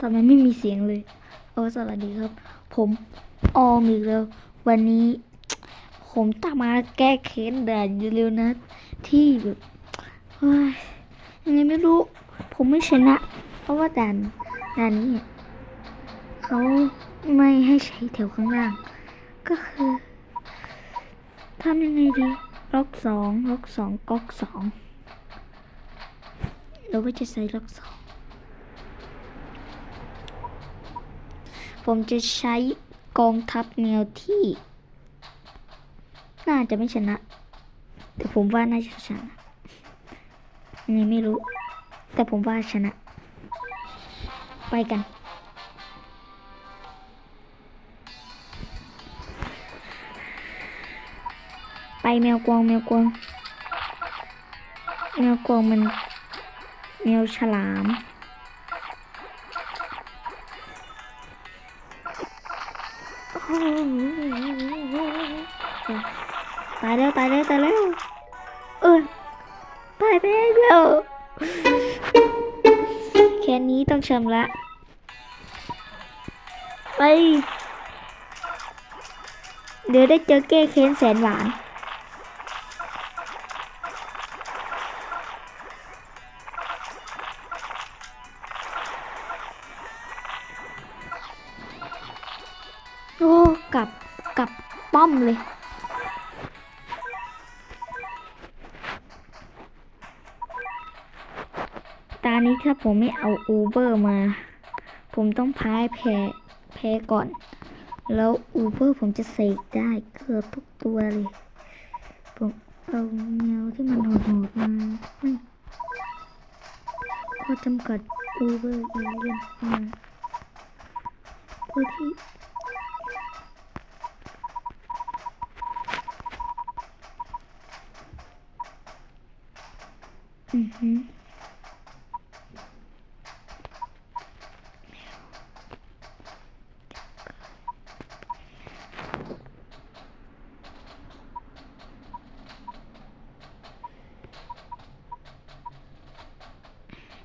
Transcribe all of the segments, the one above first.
ทำไมไม่มีเสียงเลย โอ้สวัสดีครับ ผมออมอีกแล้ว วันนี้ ผมตามมาแก้เค้นด่านยู่เร็วนะ ที่แบบยังไงไม่รู้ ผมไม่ชนะ เพราะว่าด่านด่านนี้เนี่ยเขาไม่ให้ใช้แถวข้างล่าง ก็คือทำยังไงดี ล็อกสองล็อกสองก๊อกสองเราก็จะใช้ล็อกสอง ผมจะใช้กองทัพแนวที่ น่าจะไม่ชนะ แต่ผมว่าน่าจะชนะนนี้ไม่รู้ แต่ผมว่าชนะ ไปกันไปแมวกวงแมวกวงแมวกวงมันแมวฉลาม ตายแล้วตายแล้วตายแล้วเออตายไปแล้วแค่นี้ต้องชำระ ไป เดี๋ยวได้เจอแก้เค้นแสนหวาน กับกับป้อมเลย ตานี้ถ้าผมไม่เอาอูเบอร์มา ผมต้องพายแพ้แพ้ก่อน แล้วอูเบอร์ผมจะเสกได้เกือบทุกตัวเลย ผมเอาแมวที่มันโหดๆมาไม่ข้อจำกัดอูเบอร์เอเลียนมาเพื่อที่ อือหือ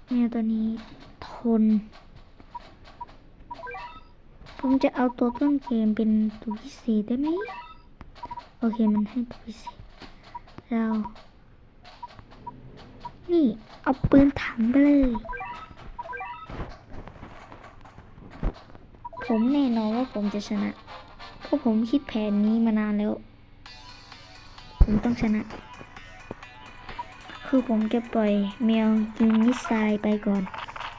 แมวตัวนี้ทน ผมจะเอาตัวต้นเกมเป็นตัวพิเศษได้ไหม โอเค มันให้ตัวพิเศษ เรา นี่เอาปืนถังไปเลย ผมแน่นอนว่าผมจะชนะ เพราะผมคิดแผนนี้มานานแล้ว ผมต้องชนะ คือผมจะปล่อยแมวยิงมิสไซล์ไปก่อน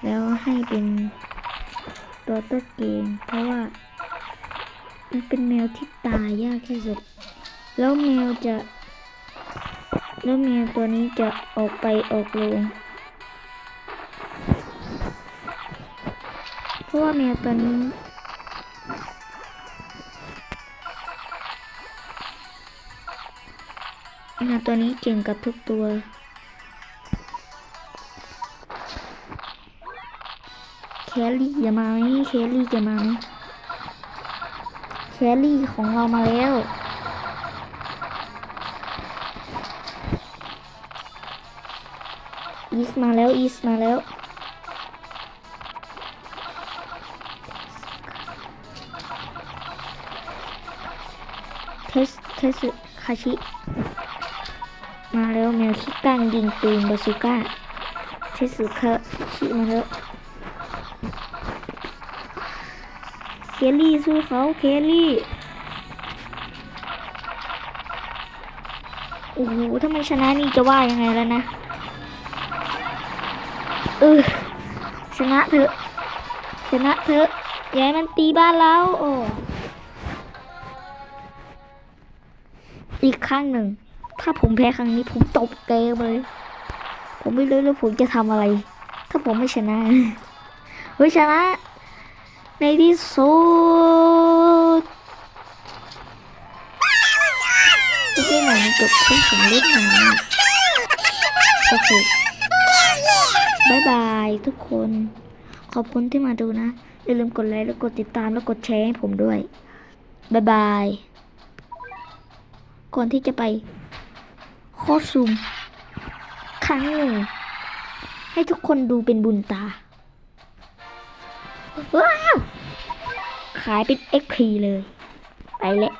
แล้วให้เป็นตัวต้นเกมเพราะว่า มันเป็นแมวที่ตายยากที่สุด แล้วแมวจะ ล้วแมวตัวนี้จะออกไปออกโรงเพราะว่าแมวตัวนี้แมวตัวนี้เก่งกับทุกตัวแคลรี่จะมาไหมแคลรี่จะมาไหมแคลรี่ของเรามาแล้ว อีสมาแล้วอีสมาแล้ว เทสเทสคาชิ มาแล้วแมวคิดกั้งยิงปืนบาซูก้า เทสคาชิมาแล้วเคลลี่สู้เขาเคลลี่โอ้โหถ้าไม่ชนะนี่จะว่ายังไงแล้วนะ ออชนะเถอะชนะเถอะอย่าให้มันตีบ้านเราโอ้อีกครั้งหนึ่ง ถ้าผมแพ้ครั้งนี้ผมตบเกมเลย ผมไม่รู้แล้วผมจะทำอะไร ถ้าผมไม่ชนะ เฮ้ยชนะ ในที่สุดไม่ใช่หนจบแค่ผมเล่นหนังโอเค บายบายทุกคน ขอบคุณที่มาดูนะ อย่าลืมกดไลค์แล้วกดติดตามแล้วกดแชร์ให้ผมด้วยบายบาย ก่อนที่จะไปโคอซูม ครั้งหนึ่ง ให้ทุกคนดูเป็นบุญตา ว้าว ขายเป็น XP เลย ไปเลย